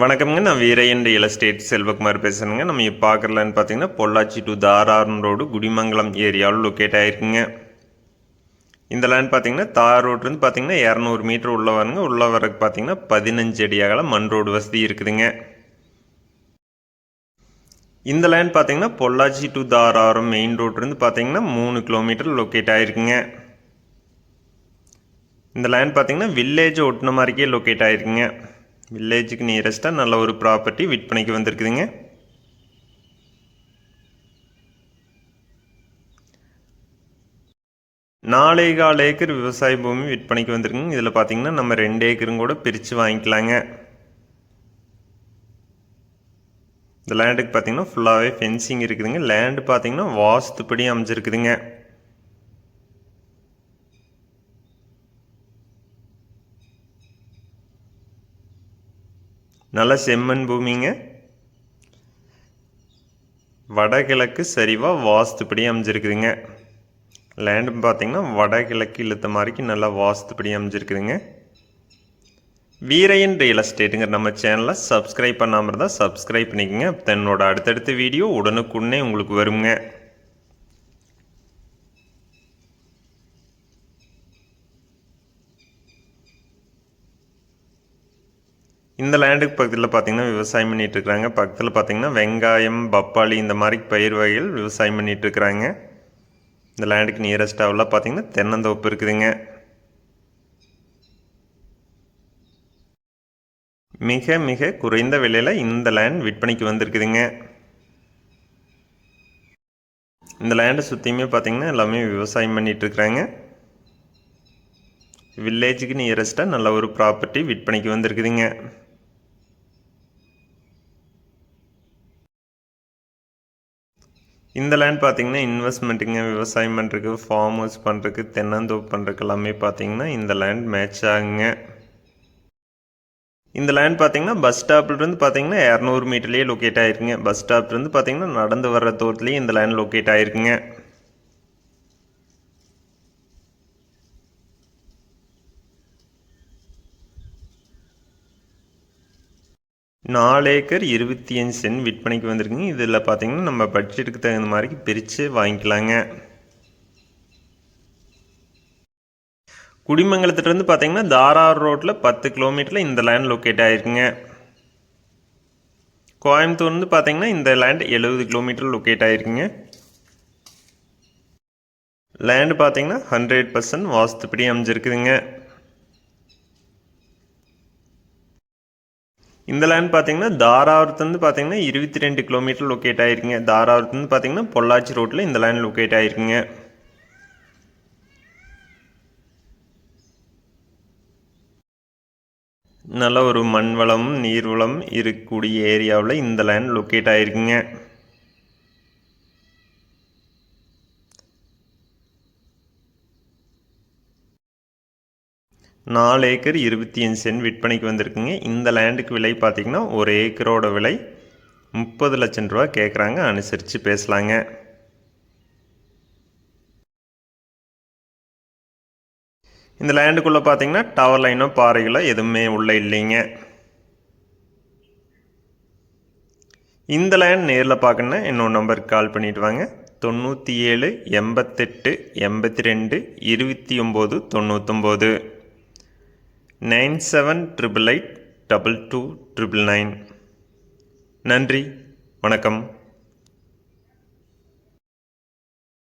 வணக்கம்ங்க. நான் Veeraiyan real estate Selvakumar பேசுகிறேங்க நம்ம இப்போ பார்க்குறலான்னு பார்த்தீங்கன்னா பொள்ளாச்சி டு தாராரம் ரோடு குடிமங்கலம் ஏரியாவில் லொக்கேட் ஆகிருக்குங்க இந்த லேண்ட் பார்த்தீங்கன்னா தார் ரோட்லேருந்து பார்த்தீங்கன்னா இரநூறு மீட்டர் உள்ளே வரங்க. உள்ள வரக்கு பார்த்தீங்கன்னா பதினஞ்சு அடி மண் ரோடு வசதி இருக்குதுங்க. இந்த லேண்ட் பார்த்தீங்கன்னா பொள்ளாச்சி டு தாராரம் மெயின் ரோட்லேருந்து பார்த்தீங்கன்னா மூணு கிலோமீட்டர் லொக்கேட் ஆகிருக்குங்க இந்த லேண்ட் பார்த்தீங்கன்னா வில்லேஜ் ஒட்டின மாதிரிக்கே லொக்கேட் ஆகிருக்குங்க வில்லேஜுக்கு நியரஸ்ட்டாக நல்ல ஒரு ப்ராப்பர்ட்டி விற்பனைக்கு வந்திருக்குதுங்க. நாலே கால் ஏக்கர் விவசாய பூமி விற்பனைக்கு வந்திருக்குங்க. இதில் பார்த்தீங்கன்னா நம்ம ரெண்டு ஏக்கரும் கூட பிரித்து வாங்கிக்கலாங்க. இந்த லேண்டுக்கு பார்த்தீங்கன்னா ஃபுல்லாகவே ஃபென்சிங் இருக்குதுங்க. லேண்டு பார்த்தீங்கன்னா வாஸ்துப்படி அமைஞ்சிருக்குதுங்க. நல்ல செம்மண் பூமிங்க. வடகிழக்கு சரிவாக வாஸ்துப்படி அமைஞ்சிருக்குதுங்க. லேண்டு பார்த்தீங்கன்னா வடகிழக்கு இழுத்த மாதிரிக்கு நல்லா வாஸ்துப்படி அமைஞ்சிருக்குதுங்க. வீரையன் ரியல் எஸ்டேட்டுங்கிற நம்ம சேனலை சப்ஸ்கிரைப் பண்ணாமல் இருந்தால் சப்ஸ்கிரைப் பண்ணிக்கோங்க. தன்னோட அடுத்தடுத்த வீடியோ உடனுக்குடனே உங்களுக்கு வருங்க. இந்த லேண்டுக்கு பக்கத்தில் பார்த்தீங்கன்னா விவசாயம் பண்ணிகிட்டு இருக்கிறாங்க பக்கத்தில் பார்த்தீங்கன்னா வெங்காயம் பப்பாளி இந்த மாதிரி பயிர் வகைகள் விவசாயம் பண்ணிகிட்டு இருக்கிறாங்க இந்த லேண்டுக்கு நியரஸ்டாவில் பார்த்தீங்கன்னா தென்னந்தோப்பு இருக்குதுங்க. மிக மிக குறைந்த விலையில் இந்த லேண்ட் விற்பனைக்கு வந்திருக்குதுங்க. இந்த லேண்டை சுற்றியுமே பார்த்தீங்கன்னா எல்லாமே விவசாயம் பண்ணிகிட்டு இருக்கிறாங்க வில்லேஜுக்கு நியரஸ்ட்டாக நல்ல ஒரு ப்ராப்பர்ட்டி விற்பனைக்கு வந்திருக்குதுங்க. இந்த லேண்ட் பார்த்தீங்கன்னா இன்வெஸ்ட்மெண்ட்டுங்க விவசாயம் பண்ணுறதுக்கு ஃபார்ம் ஹவுஸ் பண்ணுறதுக்கு தென்னந்தோப்பு பண்ணுறதுக்கு எல்லாமே பார்த்தீங்கன்னா இந்த லேண்ட் மேட்ச் ஆகுங்க. இந்த லேண்ட் பார்த்தீங்கன்னா பஸ் ஸ்டாப்லேருந்து பார்த்தீங்கன்னா இரநூறு மீட்டர்லேயே லொக்கேட் ஆகிருக்குங்க பஸ் ஸ்டாப்லேருந்து பார்த்தீங்கன்னா நடந்து வர்ற தூரத்துலேயே இந்த லேண்ட் லொக்கேட் ஆகிருக்குங்க நாலு ஏக்கர் இருபத்தி அஞ்சு சென்ட் விற்பனைக்கு வந்திருக்குங்க. இதில் பார்த்தீங்கன்னா நம்ம பட்ஜெட்டுக்கு தகுந்த மாதிரி பிரித்து வாங்கிக்கலாங்க. குடிமங்கலத்துலேருந்து பார்த்தீங்கன்னா தாரார் ரோட்டில் பத்து கிலோமீட்டரில் இந்த லேண்ட் லொக்கேட் ஆகிருக்குங்க கோயம்புத்தூர்லேருந்து பார்த்தீங்கன்னா இந்த லேண்ட் எழுபது கிலோமீட்டர் லொக்கேட் ஆகிருக்குங்க லேண்டு பார்த்தீங்கன்னா ஹண்ட்ரட் பர்சன்ட் வாஸ்துப்படி அமைஞ்சிருக்குதுங்க. இந்த லேண்ட் பார்த்தீங்கன்னா தாராவரத்துலேருந்து பார்த்தீங்கன்னா இருபத்தி ரெண்டு கிலோமீட்டர் லொக்கேட் ஆகிருக்குங்க தாராவரத்துலேருந்து பார்த்தீங்கன்னா பொள்ளாச்சி ரோட்டில் இந்த லேண்ட் லொக்கேட் ஆகிருக்குங்க நல்ல ஒரு மண் வளம் நீர் வளம் இருக்கக்கூடிய ஏரியாவில் இந்த லேண்ட் லொக்கேட் ஆகிருக்குங்க நாலு ஏக்கர் இருபத்தி அஞ்சு சென்ட் விற்பனைக்கு வந்திருக்குங்க. இந்த லேண்டுக்கு விலை பார்த்திங்கன்னா ஒரு ஏக்கரோட விலை முப்பது லட்சம் ரூபா கேட்குறாங்க அனுசரித்து பேசலாங்க. இந்த லேண்டுக்குள்ளே பார்த்தீங்கன்னா டவர் லைனோ பாறைகளோ எதுவுமே உள்ளே இல்லைங்க. இந்த லேண்ட் நேரில் பார்க்கணுன்னா இன்னொரு நம்பருக்கு கால் பண்ணிவிட்டு வாங்க. தொண்ணூற்றி ஏழு எண்பத்தெட்டு எண்பத்தி ரெண்டு இருபத்தி ஒம்பது தொண்ணூற்றொம்பது nine seven triple eight double two triple nine. நன்றி வணக்கம்.